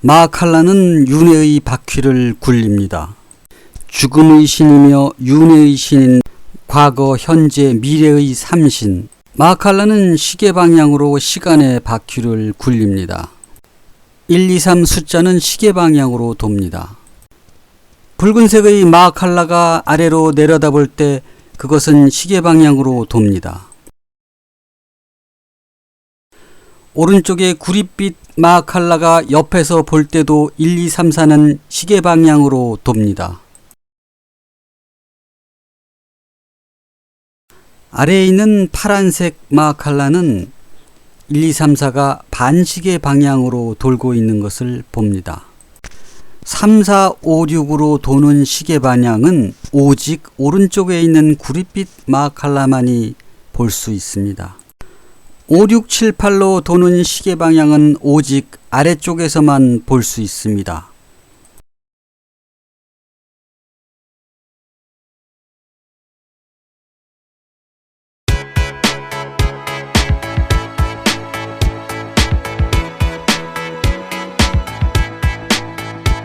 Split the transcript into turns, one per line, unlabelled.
마칼라는 윤회의 바퀴를 굴립니다. 죽음의 신이며 윤회의 신인 과거, 현재, 미래의 삼신. 마칼라는 시계 방향으로 시간의 바퀴를 굴립니다. 1, 2, 3 숫자는 시계 방향으로 돕니다. 붉은색의 마칼라가 아래로 내려다볼 때 그것은 시계 방향으로 돕니다. 오른쪽에 구릿빛 마칼라가 옆에서 볼 때도 1, 2, 3, 4는 시계 방향으로 돕니다. 아래에 있는 파란색 마칼라는 1, 2, 3, 4가 반시계 방향으로 돌고 있는 것을 봅니다. 3, 4, 5, 6으로 도는 시계 방향은 오직 오른쪽에 있는 구릿빛 마칼라만이 볼 수 있습니다. 5, 6, 7, 8로 도는 시계 방향은 오직 아래쪽에서만 볼 수 있습니다.